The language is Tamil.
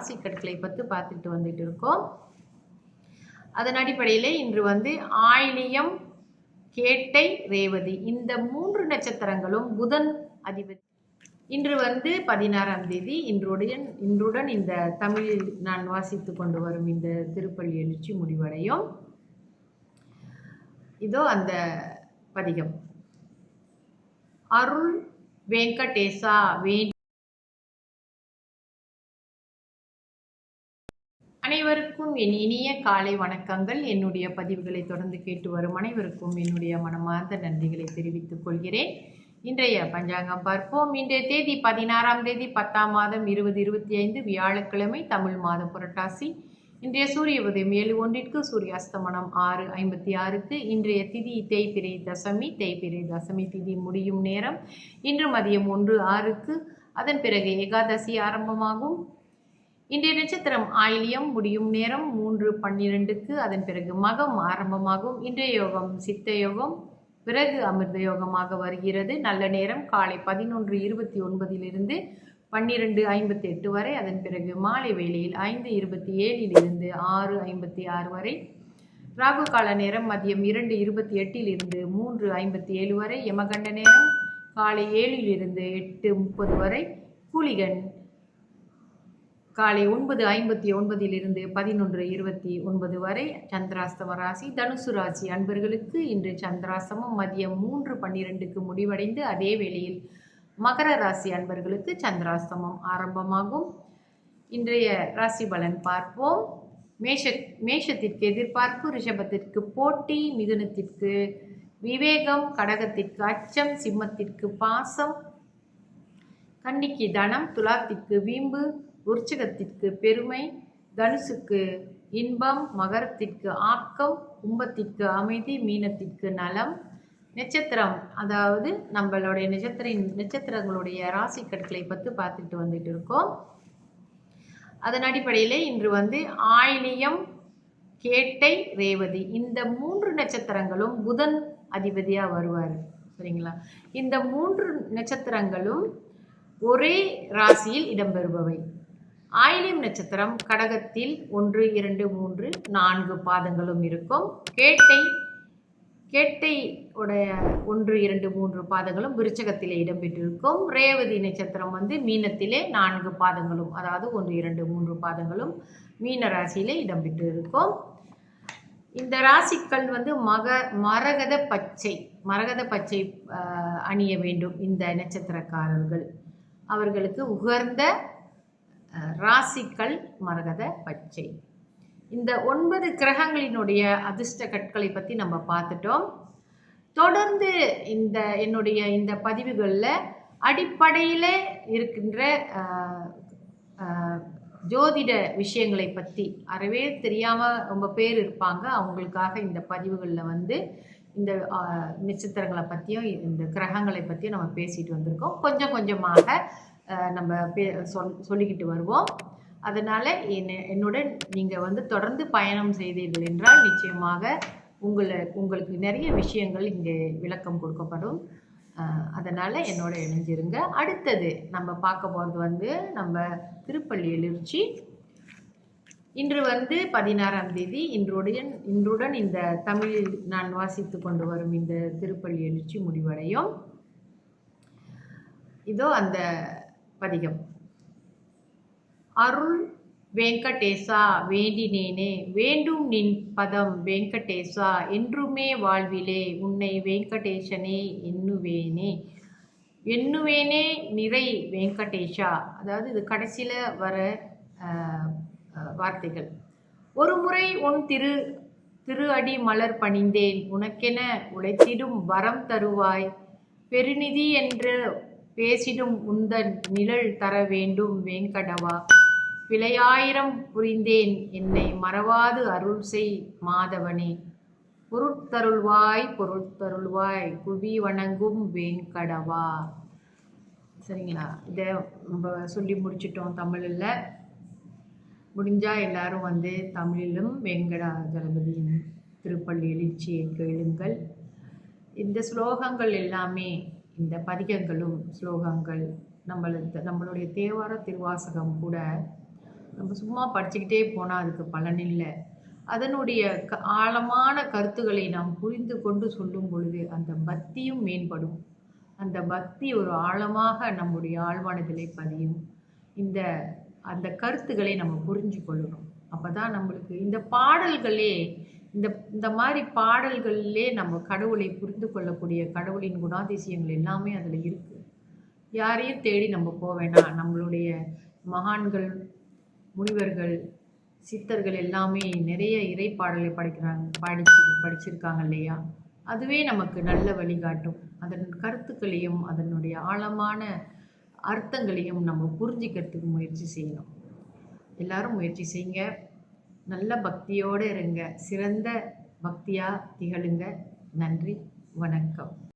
ராசி கற்களை பற்றி பார்த்துட்டு வந்துட்டு இருக்கோம். அதன் அடிப்படையில் இன்று வந்து ஆயிலியம் கேட்டை ரேவதி இந்த மூன்று நட்சத்திரங்களும் புதன் அதிபதி. இன்று வந்து பதினாறாம் தேதி இன்றுடைய இன்றுடன் இந்த தமிழில் நான் வாசித்து கொண்டு வரும் இந்த திருப்பள்ளி எழுச்சி முடிவடையும். இதோ அந்த பதிகம். அருள் வெங்கடேசா வே அனைவருக்கும் என் இனிய காலை வணக்கங்கள். என்னுடைய பதிவுகளை தொடர்ந்து கேட்டு வரும் அனைவருக்கும் என்னுடைய மனமார்ந்த நன்றிகளை தெரிவித்துக் கொள்கிறேன். இன்றைய பஞ்சாங்கம் பார்ப்போம். இன்றைய தேதி பதினாறாம் தேதி பத்தாம் மாதம் இருபது இருபத்தி ஐந்து வியாழக்கிழமை தமிழ் மாதம் புரட்டாசி. இன்றைய சூரிய உதயம் ஏழு ஒன்றிற்கு சூரிய அஸ்தமனம் ஆறு ஐம்பத்தி ஆறுக்கு. இன்றைய திதி தேய்பிரை தசமி தேய்பிரை தசமி திதி முடியும் நேரம். இன்று மதியம் ஒன்று ஆறுக்கு. அதன் பிறகு ஏகாதசி ஆரம்பமாகும். இன்றைய நட்சத்திரம் ஆயிலியம் முடியும் நேரம் மூன்று பன்னிரெண்டுக்கு. அதன் பிறகு மகம் ஆரம்பமாகும். இன்றைய யோகம் சித்த யோகம் பிறகு அமிர்த யோகமாக வருகிறது. நல்ல நேரம் காலை பதினொன்று இருபத்தி ஒன்பதிலிருந்து பன்னிரெண்டு ஐம்பத்தி எட்டு வரை. அதன் பிறகு மாலை வேளையில் ஐந்து இருபத்தி ஏழிலிருந்து ஆறு ஐம்பத்தி ஆறு வரை. ராகு கால நேரம் மதியம் இரண்டு இருபத்தி எட்டிலிருந்து மூன்று ஐம்பத்தி ஏழு வரை. யமகண்ட நேரம் காலை ஏழிலிருந்து எட்டு முப்பது வரை. கூலிகன் காலை ஒன்பது ஐம்பத்தி ஒன்பதிலிருந்து பதினொன்று இருபத்தி ஒன்பது வரை சந்திராஸ்தம ராசி தனுசு ராசி அன்பர்களுக்கு இன்று சந்திராஸ்தமம் மதியம் மூன்று பன்னிரெண்டுக்கு முடிவடைந்து அதே வேளையில் மகர ராசி அன்பர்களுக்கு சந்திராஸ்தமம் ஆரம்பமாகும். இன்றைய ராசி பலன் பார்ப்போம். மேஷ மேஷத்திற்கு எதிர்பார்ப்பு ரிஷபத்திற்கு போட்டி மிதுனத்திற்கு விவேகம் கடகத்திற்கு அச்சம் சிம்மத்திற்கு பாசம் கன்னிக்கு தனம் துலாத்திற்கு வீம்பு உற்சகத்திற்கு பெருமை தனுசுக்கு இன்பம் மகரத்திற்கு ஆக்கம் கும்பத்திற்கு அமைதி மீனத்திற்கு நலம். நட்சத்திரம் அதாவது நம்மளுடைய நட்சத்திர நட்சத்திரங்களுடைய ராசி கற்களை பற்றி பார்த்துட்டு வந்துட்டு இருக்கோம். அதன் அடிப்படையில் இன்று வந்து ஆயிலியம் கேட்டை ரேவதி. இந்த மூன்று நட்சத்திரங்களும் புதன் அதிபதியாக வருவார். சரிங்களா? இந்த மூன்று நட்சத்திரங்களும் ஒரே ராசியில் இடம்பெறுபவை. ஆயிலியம் நட்சத்திரம் கடகத்தில் ஒன்று இரண்டு மூன்று நான்கு பாதங்களும் இருக்கும். கேட்டை கேட்டை உடைய ஒன்று இரண்டு மூன்று பாதங்களும் விருச்சகத்திலே இடம்பெற்றிருக்கும். ரேவதி நட்சத்திரம் வந்து மீனத்திலே நான்கு பாதங்களும் அதாவது ஒன்று இரண்டு மூன்று பாதங்களும் மீன ராசியிலே இடம்பெற்றிருக்கும். இந்த ராசிக்கள் வந்து மக மரகத பச்சை மரகத பச்சை அணிய வேண்டும் இந்த நட்சத்திரக்காரர்கள். அவர்களுக்கு உகர்ந்த அஹ், ராசிக்கள் மரகத பச்சை. இந்த ஒன்பது கிரகங்களினுடைய அதிர்ஷ்ட கற்களை பற்றி நம்ம பார்த்துட்டோம். தொடர்ந்து இந்த என்னுடைய இந்த பதிவுகளில் அடிப்படையில் இருக்கின்ற ஜோதிட விஷயங்களை பற்றி அறவே தெரியாமல் ரொம்ப பேர் இருப்பாங்க. அவங்களுக்காக இந்த பதிவுகளில் வந்து இந்த நட்சத்திரங்களை பற்றியும் இந்த கிரகங்களை பற்றியும் நம்ம பேசிட்டு வந்திருக்கோம். கொஞ்சம் கொஞ்சமாக நம்ம பே சொல் சொல்லிக்கிட்டு வருவோம். அதனால் என்ன என்னுடன் நீங்கள் வந்து தொடர்ந்து பயணம் செய்தீர்கள் என்றால் நிச்சயமாக உங்களை உங்களுக்கு நிறைய விஷயங்கள் இங்கே விளக்கம் கொடுக்கப்படும். அதனால் என்னோட இணைஞ்சிருங்க. அடுத்தது நம்ம பார்க்க போகிறது வந்து நம்ம திருப்பள்ளி எழுச்சி. இன்று வந்து பதினாறாம் தேதி இன்றுடன் இன்றுடன் இந்த தமிழில் நான் வாசித்து கொண்டு வரும் இந்த திருப்பள்ளி எழுச்சி முடிவடையும். இதோ அந்த பதிகம். அருள் வெங்கடேசா வேண்டினேனே வேண்டும் நின் பதம் வெங்கடேசா என்றுமே வாழ்விலே உன்னை வெங்கடேசனே எண்ணுவேனே. எண்ணுவேனே நிறை வெங்கடேஷா அதாவது இது கடைசியில் வர வார்த்தைகள். ஒரு முறை உன் திரு திரு அடி மலர் பணிந்தேன். உனக்கென உழைத்திடும் வரம் தருவாய். பெருநிதி என்று பேசிடும் உந்தன் நிழல் தர வேண்டும் வேங்கடவா? பிழையாயிரம் புரிந்தேன் என்னை மறவாது அருள் செய் மாதவனே. பொருட்தருள்வாய் பொருட்தருள்வாய் குவி வணங்கும் வேங்கடவா? சரிங்களா? இதை நம்ம சொல்லி முடிச்சிட்டோம் தமிழில். முடிஞ்சால் எல்லாரும் வந்து தமிழிலும் வெங்கடா தளபதியின் திருப்பள்ளி எழுச்சியை கேளுங்கள். இந்த ஸ்லோகங்கள் எல்லாமே இந்த பதிகங்களும் ஸ்லோகங்கள் நம்மளுக்கு நம்மளுடைய தேவார திருவாசகம் கூட நம்ம சும்மா படிச்சுக்கிட்டே போனால் அதுக்கு பலன் இல்லை. அதனுடைய க ஆழமான கருத்துக்களை நாம் புரிந்து கொண்டு சொல்லும் பொழுது அந்த பக்தியும் மேம்படும். அந்த பக்தி ஒரு ஆழமாக நம்முடைய ஆழ்வானதிலே பதியும். இந்த அந்த கருத்துக்களை நம்ம புரிஞ்சு கொள்ளணும். அப்போ தான் நம்மளுக்கு இந்த பாடல்களே இந்த இந்த மாதிரி பாடல்களிலே நம்ம கடவுளை புரிந்து கொள்ளக்கூடிய கடவுளின் குணாதிசயங்கள் எல்லாமே அதில் இருக்குது யாரையும் தேடி நம்ம போக வேணாம். நம்மளுடைய மகான்கள் முனிவர்கள் சித்தர்கள் எல்லாமே நிறைய இறைப்பாடலை படிக்கிறாங்க படிச்சு படிச்சிருக்காங்க இல்லையா? அதுவே நமக்கு நல்ல வழிகாட்டும். அதன் கருத்துக்களையும் அதனுடைய ஆழமான அர்த்தங்களையும் நம்ம புரிஞ்சிக்கிறதுக்கு முயற்சி செய்யணும். எல்லாரும் முயற்சி செய்யுங்க நல்ல பக்தியோடு இருங்க. சிறந்த பக்தியாக திகழுங்க. நன்றி. வணக்கம்.